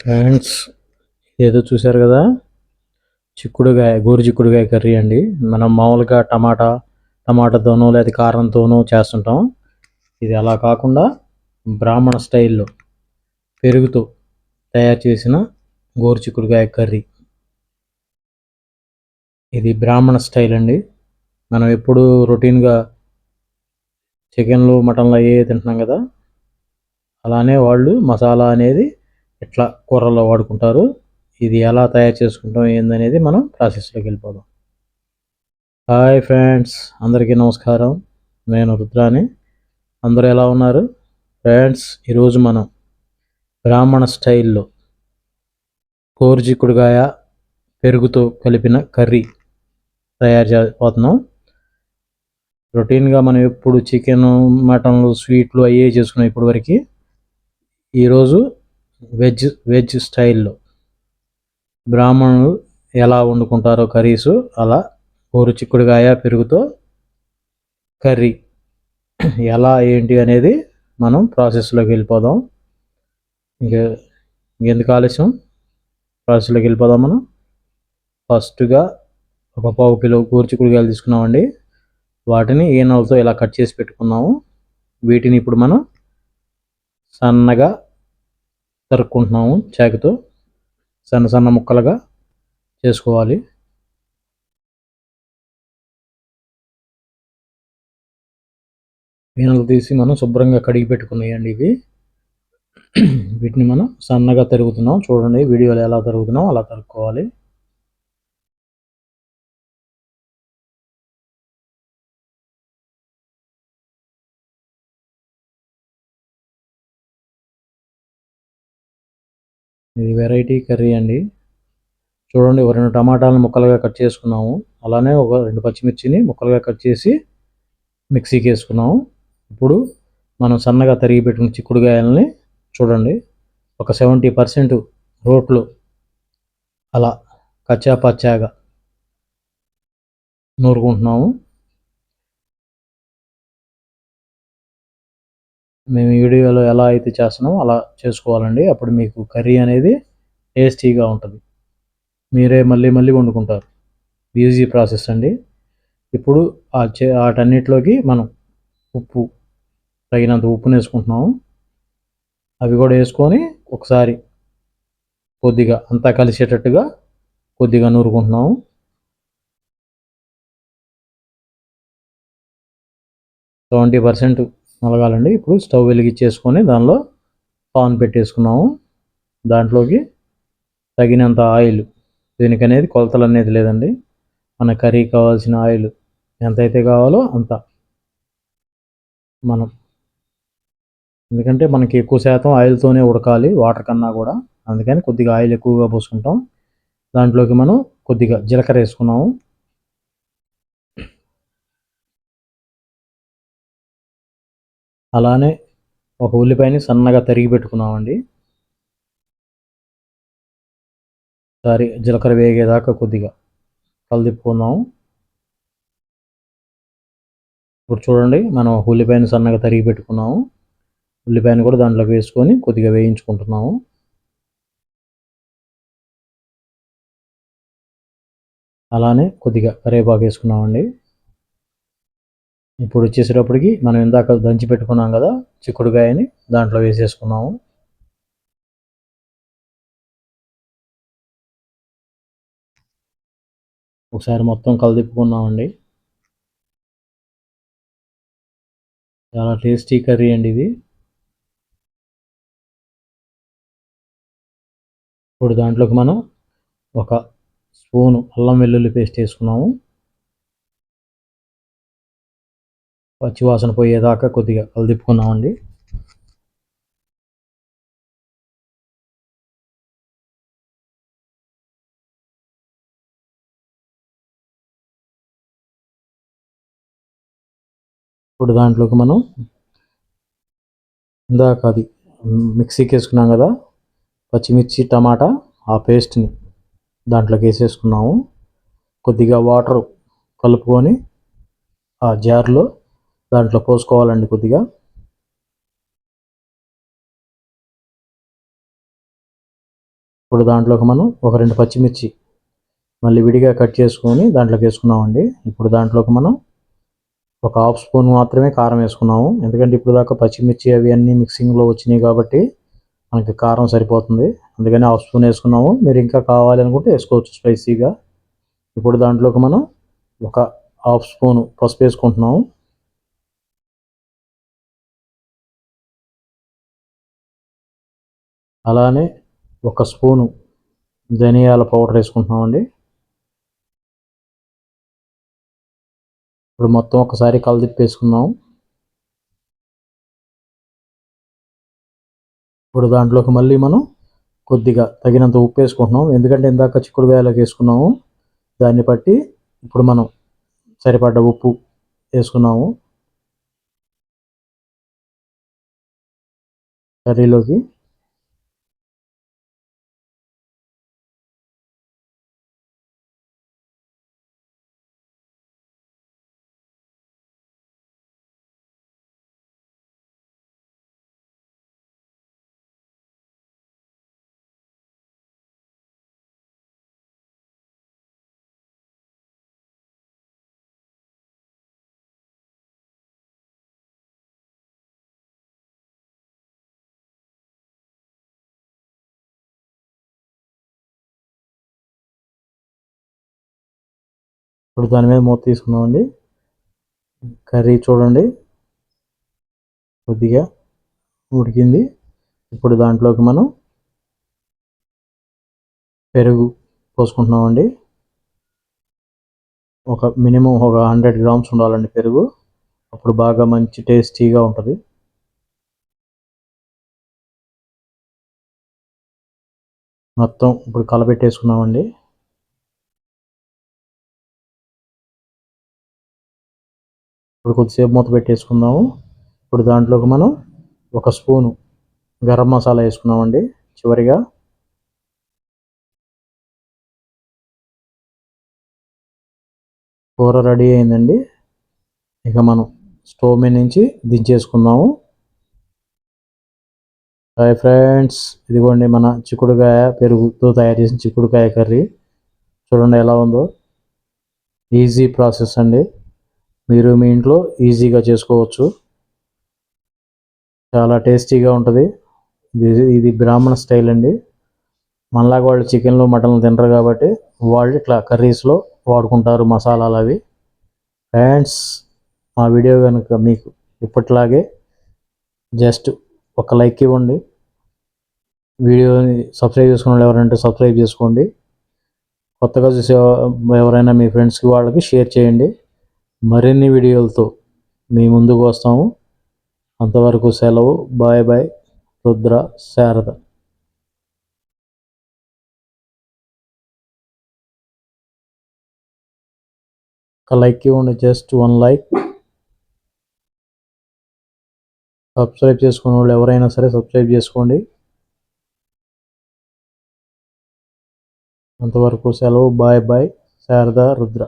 Friends ఏదో చూశారు కదా? చిక్కుడుగాయ గోరు చిక్కుడుగాయ కర్రీ అండి. మనం మామూలుగా టమాటా టమాటాతోనో లేదా కారంతోనో చేస్తుంటాం. ఇది అలా కాకుండా బ్రాహ్మణ స్టైల్లో పెరుగుతో తయారు చేసిన గోరు చిక్కుడుగాయ కర్రీ. ఇది బ్రాహ్మణ స్టైల్ అండి. మనం ఎప్పుడు రొటీన్గా చికెన్లు మటన్లు అయ్యే తింటున్నాం కదా? అలానే వాళ్ళు మసాలా అనేది ఎట్లా కూరల్లో వాడుకుంటారు ఇది ఎలా తయారు చేసుకుంటాం ఏందనేది మనం ప్రాసెస్లోకి వెళ్ళిపోదాం. హాయ్ ఫ్రెండ్స్ అందరికీ నమస్కారం. నేను రుద్రాని. అందరూ ఎలా ఉన్నారు? ఫ్రెండ్స్ ఈరోజు మనం బ్రాహ్మణ స్టైల్లో కోరుచిక్కుడుగాయ పెరుగుతో కలిపిన కర్రీ తయారు చేయబోతున్నాం. రొటీన్గా మనం ఎప్పుడు చికెన్ మటన్లు స్వీట్లు అయ్యే చేసుకున్నాం ఇప్పటివరకు. ఈరోజు వెజ్ వెజ్ స్టైల్లో. బ్రాహ్మణులు ఎలా వండుకుంటారో కర్రీస్ అలా ఊరు చిక్కుడుగాయ పెరుగుతో కర్రీ. ఎలా ఏంటి అనేది మనం ప్రాసెస్లోకి వెళ్ళిపోదాం. ఇంకా ఇంకెందుకు ఆలస్యం? ప్రాసెస్లోకి వెళ్ళిపోదాం మనం. ఫస్ట్గా ఒక పావు కిలో చిక్కుడుగాయలు తీసుకున్నామండి. వాటిని ఈనలతో ఇలా కట్ చేసి పెట్టుకున్నాము. వీటిని ఇప్పుడు మనం సన్నగా తరుక్కుంటున్నాము చాకుతో సన్న సన్న ముక్కలుగా చేసుకోవాలి. వీనలు తీసి మనం శుభ్రంగా కడిగి పెట్టుకున్నాయండి ఇవి. వీటిని మనం సన్నగా తరుగుతున్నాం. చూడండి వీడియోలో ఎలా తరుగుతున్నాం అలా తరుక్కోవాలి. ఇది వెరైటీ కర్రీ అండి. చూడండి ఒక రెండు టమాటాలను ముక్కలుగా కట్ చేసుకున్నాము. అలానే ఒక రెండు పచ్చిమిర్చిని ముక్కలుగా కట్ చేసి మిక్సీకి వేసుకున్నాము. ఇప్పుడు మనం సన్నగా తరిగి పెట్టుకున్న చిక్కుడుగాయలని చూడండి ఒక సెవెంటీ పర్సెంట్ రోట్లు అలా కచ్చా పచ్చాగా నూరుకుంటున్నాము. మేము వీడియోలో ఎలా అయితే చేస్తున్నామో అలా చేసుకోవాలండి. అప్పుడు మీకు కర్రీ అనేది టేస్టీగా ఉంటుంది. మీరే మళ్ళీ మళ్ళీ వండుకుంటారు. ఈజీ ప్రాసెస్ అండి. ఇప్పుడు ఆ చే వాటన్నిటిలోకి మనం ఉప్పు తగినంత ఉప్పును వేసుకుంటున్నాము. అవి కూడా వేసుకొని ఒకసారి కొద్దిగా అంతా కలిసేటట్టుగా కొద్దిగా నూరుకుంటున్నాము. Seventy percent నలగాలండి. ఇప్పుడు స్టవ్ వెలిగించేసుకొని దానిలో పాన్ పెట్టేసుకున్నాము. దాంట్లోకి తగినంత ఆయిల్ దీనికి అనేది కొలతలు అనేది లేదండి. మన కర్రీ కావాల్సిన ఆయిల్ ఎంతైతే కావాలో అంత మనం. ఎందుకంటే మనకి ఎక్కువ శాతం ఆయిల్తోనే ఉడకాలి వాటర్ కన్నా కూడా. అందుకని కొద్దిగా ఆయిల్ ఎక్కువగా పోసుకుంటాం. దాంట్లోకి మనం కొద్దిగా జీలకర్ర వేసుకున్నాము. అలానే ఒక ఉల్లిపాయని సన్నగా తరిగి పెట్టుకున్నామండి. సరే జీలకర్ర వేగేదాకా కొద్దిగా కలదిప్పుకుందాము ఇప్పుడు చూడండి మనం ఉల్లిపాయని సన్నగా తరిగి పెట్టుకున్నాము. ఉల్లిపాయని కూడా దాంట్లోకి వేసుకొని కొద్దిగా వేయించుకుంటున్నాము. అలానే కొద్దిగా కరివేపాకు వేసుకున్నామండి. ఇప్పుడు వచ్చేసేటప్పటికి మనం ఇందాక దంచి పెట్టుకున్నాం కదా చిక్కుడుకాయని దాంట్లో వేసేసుకున్నాము. ఒకసారి మొత్తం కలదిప్పుకున్నామండి. చాలా టేస్టీ కర్రీ అండి ఇది. ఇప్పుడు దాంట్లోకి మనం ఒక స్పూను అల్లం వెల్లుల్లి పేస్ట్ వేసుకున్నాము. పచ్చివాసన పోయేదాకా కొద్దిగా కలదిప్పుకున్నామండి ఇప్పుడు దాంట్లోకి మనం ఇందాక అది మిక్సీకి వేసుకున్నాం కదా పచ్చిమిర్చి టమాటా ఆ పేస్ట్ని దాంట్లోకి వేసేసుకున్నాము. కొద్దిగా వాటర్ కలుపుకొని ఆ జార్లో దాంట్లో పోసుకోవాలండి కొద్దిగా. ఇప్పుడు దాంట్లోకి మనం ఒక రెండు పచ్చిమిర్చి మళ్ళీ విడిగా కట్ చేసుకొని దాంట్లోకి వేసుకున్నామండి. ఇప్పుడు దాంట్లోకి మనం ఒక హాఫ్ స్పూన్ మాత్రమే కారం వేసుకున్నాము. ఎందుకంటే ఇప్పుడు దాకా పచ్చిమిర్చి అవి అన్నీ మిక్సింగ్లో వచ్చినాయి కాబట్టి మనకి కారం సరిపోతుంది. అందుకని హాఫ్ స్పూన్ వేసుకున్నాము. మీరు ఇంకా కావాలి అనుకుంటే వేసుకోవచ్చు స్పైసీగా. ఇప్పుడు దాంట్లోకి మనం ఒక హాఫ్ స్పూన్ పసుపు వేసుకుంటున్నాము. అలానే ఒక స్పూను ధనియాల పౌడర్ వేసుకుంటున్నామండి. ఇప్పుడు మొత్తం ఒకసారి కలదిప్పేసుకుందాం. ఇప్పుడు దాంట్లోకి మళ్ళీ మనం కొద్దిగా తగినంత ఉప్పు వేసుకుంటున్నాం. ఎందుకంటే ఇందాక చిక్కుడుకాయలోకి వేసుకున్నాము. దాన్ని బట్టి ఇప్పుడు మనం సరిపడ్డ ఉప్పు వేసుకున్నాము. కర్రీలోకి ఇప్పుడు దాని మీద మూత తీసుకున్నామండి కర్రీ చూడండి. కొద్దిగా ఉడికింది. ఇప్పుడు దాంట్లోకి మనం పెరుగు పోసుకుంటున్నామండి. ఒక మినిమం ఒక హండ్రెడ్ గ్రామ్స్ ఉండాలండి పెరుగు. అప్పుడు బాగా మంచి టేస్టీగా ఉంటుంది. మొత్తం ఇప్పుడు కలపెట్టేసుకున్నామండి ఇప్పుడు కొద్దిసేపు మూత పెట్టేసుకుందాము. ఇప్పుడు దాంట్లోకి మనం ఒక స్పూను గరం మసాలా వేసుకున్నామండి చివరిగా. కూర రెడీ అయిందండి. ఇక మనం స్టవ్ మీద నుంచి దించేసుకుందాము. హాయ్ ఫ్రెండ్స్ ఇదిగోండి మన చిక్కుడుకాయ పెరుగుతో తయారు చేసిన చిక్కుడుకాయ కర్రీ. చూడండి ఎలా ఉందో. ఈజీ ప్రాసెస్ అండి. మీరు మీ ఇంట్లో ఈజీగా చేసుకోవచ్చు. చాలా టేస్టీగా ఉంటుంది. ఇది ఇది బ్రాహ్మణ స్టైల్ అండి. మనలాగా వాళ్ళు చికెన్లు మటన్లు తినరు కాబట్టి వాళ్ళు ఇట్లా కర్రీస్లో వాడుకుంటారు మసాలాలు అవి. ఫ్రెండ్స్ మా వీడియో కనుక మీకు ఇప్పట్లాగే జస్ట్ ఒక లైక్ ఇవ్వండి. వీడియోని సబ్స్క్రైబ్ చేసుకున్న వాళ్ళు ఎవరంటే సబ్స్క్రైబ్ చేసుకోండి. కొత్తగా చూసే ఎవరైనా మీ ఫ్రెండ్స్కి వాళ్ళకి షేర్ చేయండి. మరిన్ని వీడియోలతో మీ ముందుకు వస్తాము. అంతవరకు సెలవు. Bye bye. Rudra Sharada. Like ఇవ్వండి. Just one like. సబ్స్క్రైబ్ చేసుకున్న వాళ్ళు ఎవరైనా సరే సబ్స్క్రైబ్ చేసుకోండి. అంతవరకు సెలవు. Bye bye. శారద రుద్ర.